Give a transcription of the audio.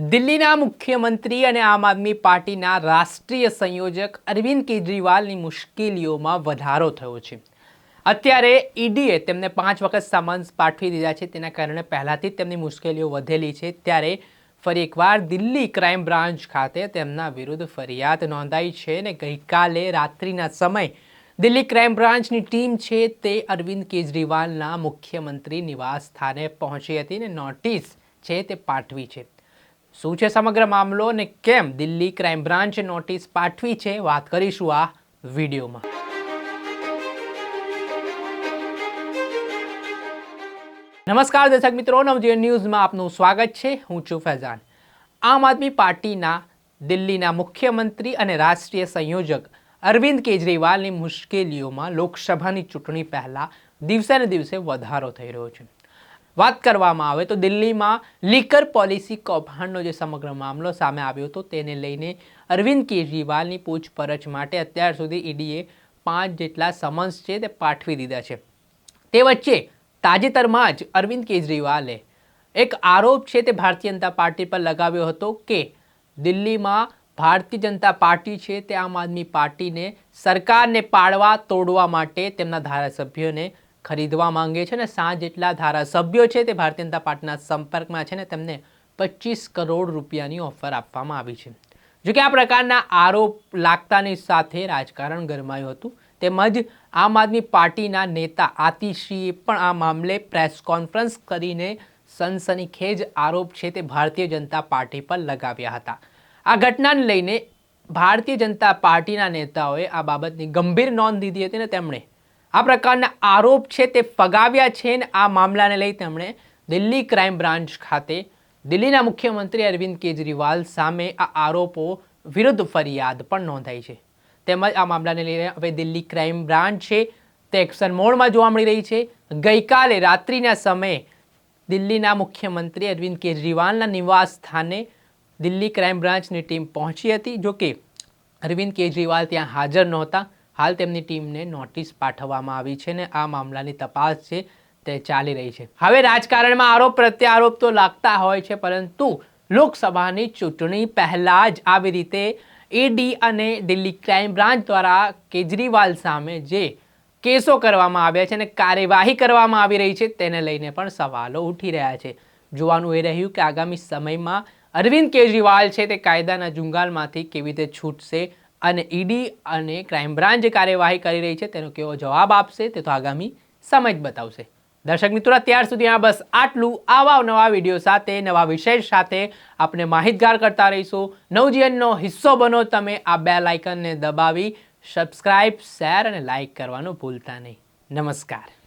દિલ્હીના મુખ્યમંત્રી અને આમ આદમી પાર્ટીના રાષ્ટ્રીય સંયોજક અરવિંદ કેજરીવાલની મુશ્કેલીઓમાં વધારો થયો છે. અત્યારે ઈડીએ તેમને પાંચ વખત સમન્સ પાઠવી દીધા છે. તેના કારણે પહેલાંથી તેમની મુશ્કેલીઓ વધેલી છે. ત્યારે ફરી એકવાર દિલ્હી ક્રાઇમ બ્રાન્ચ ખાતે તેમના વિરુદ્ધ ફરિયાદ નોંધાઈ છે અને ગઈકાલે રાત્રિના સમય દિલ્હી ક્રાઇમ બ્રાન્ચની ટીમ છે તે અરવિંદ કેજરીવાલના મુખ્યમંત્રી નિવાસ સ્થાને પહોંચી હતી અને નોટિસ છે તે પાઠવી છે. શું છે સમગ્ર મામલો અને કેમ દિલ્હી ક્રાઇમ બ્રાન્ચે નોટિસ પાઠવી છે વાત કરીશું આ વિડીયોમાં. નમસ્કાર દર્શક મિત્રો, નવજીવન ન્યૂઝમાં આપનું સ્વાગત છે. હું છું ફૈઝાન. આમ આદમી પાર્ટીના દિલ્હીના મુખ્યમંત્રી અને રાષ્ટ્રીય સંયોજક અરવિંદ કેજરીવાલની મુશ્કેલીઓમાં લોકસભાની ચૂંટણી પહેલાં દિવસે ને દિવસે વધારો થઈ રહ્યો છે. વાત કરવામાં આવે તો દિલ્હીમાં લીકર પોલિસી કૌભાંડનો જે સમગ્ર મામલો સામે આવ્યો હતો તેને લઈને અરવિંદ કેજરીવાલની પૂછપરછ માટે અત્યાર સુધી ઈડીએ પાંચ જેટલા સમન્સ છે તે પાઠવી દીધા છે. તે વચ્ચે તાજેતરમાં જ અરવિંદ કેજરીવાલે એક આરોપ છે તે ભારતીય જનતા પાર્ટી પર લગાવ્યો હતો કે દિલ્હીમાં ભારતીય જનતા પાર્ટી છે તે આમ આદમી પાર્ટીને સરકારને પાડવા, તોડવા માટે તેમના ધારાસભ્યોને ખરીદવા માંગે છે અને સાત જેટલા ધારાસભ્યો છે તે ભારતીય જનતા પાર્ટીના સંપર્કમાં છે ને તેમને પચીસ કરોડ રૂપિયાની ઓફર આપવામાં આવી છે. જો કે આ પ્રકારના આરોપ લાગતાની સાથે રાજકારણ ગરમાયું હતું. તેમજ આમ આદમી પાર્ટીના નેતા આતિશીએ પણ આ મામલે પ્રેસ કોન્ફરન્સ કરીને સનસનીખેજ આરોપ છે તે ભારતીય જનતા પાર્ટી પર લગાવ્યા હતા. આ ઘટનાને લઈને ભારતીય જનતા પાર્ટીના નેતાઓએ આ બાબતની ગંભીર નોંધ લીધી હતી ને તેમણે આ પ્રકારના આરોપ છે તે ફગાવ્યા છે ને આ મામલાને લઈ તેમણે દિલ્હી ક્રાઇમ બ્રાન્ચ ખાતે દિલ્હીના મુખ્યમંત્રી અરવિંદ કેજરીવાલ સામે આ આરોપો વિરુદ્ધ ફરિયાદ પણ નોંધાઈ છે. તેમજ આ મામલાને લઈને હવે દિલ્હી ક્રાઇમ બ્રાન્ચ છે તે એક્શન મોડમાં જોવા મળી રહી છે. ગઈકાલે રાત્રિના સમયે દિલ્હીના મુખ્યમંત્રી અરવિંદ કેજરીવાલના નિવાસ સ્થાને દિલ્હી ક્રાઇમ બ્રાન્ચની ટીમ પહોંચી હતી. જોકે અરવિંદ કેજરીવાલ ત્યાં હાજર નહોતા. હાલ તેમની ટીમને નોટિસ પાઠવવામાં આવી છે ને આ મામલાની તપાસ છે તે ચાલી રહી છે. હવે રાજકારણમાં આરોપ પ્રત્યારોપ તો લાગતા હોય છે, પરંતુ લોકસભાની ચૂંટણી પહેલાં જ આવી રીતે ઈડી અને દિલ્હી ક્રાઇમ બ્રાન્ચ દ્વારા કેજરીવાલ સામે જે કેસો કરવામાં આવ્યા છે અને કાર્યવાહી કરવામાં આવી રહી છે તેને લઈને પણ સવાલો ઉઠી રહ્યા છે. જોવાનું એ રહ્યું કે આગામી સમયમાં અરવિંદ કેજરીવાલ છે તે કાયદાના જુંગાલમાંથી કેવી રીતે છૂટશે અને ઈડી અને ક્રાઇમ બ્રાન્ચ કાર્યવાહી કરી રહી છે, તેનો કેવો જવાબ આપશે, તે તો આગામી સમય જ બતાવશે. દર્શક મિત્રો, અત્યાર સુધી આ બસ આટલું. આવા નવા વીડિયો સાથે, નવા વિષય સાથે આપણે માહિતગાર કરતા રહીશું. નવજીવનનો હિસ્સો બનો તમે આ બે લાઇકનને દબાવી, સબસ્ક્રાઇબ, શેર અને લાઇક કરવાનું ભૂલતા નહીં. નમસ્કાર.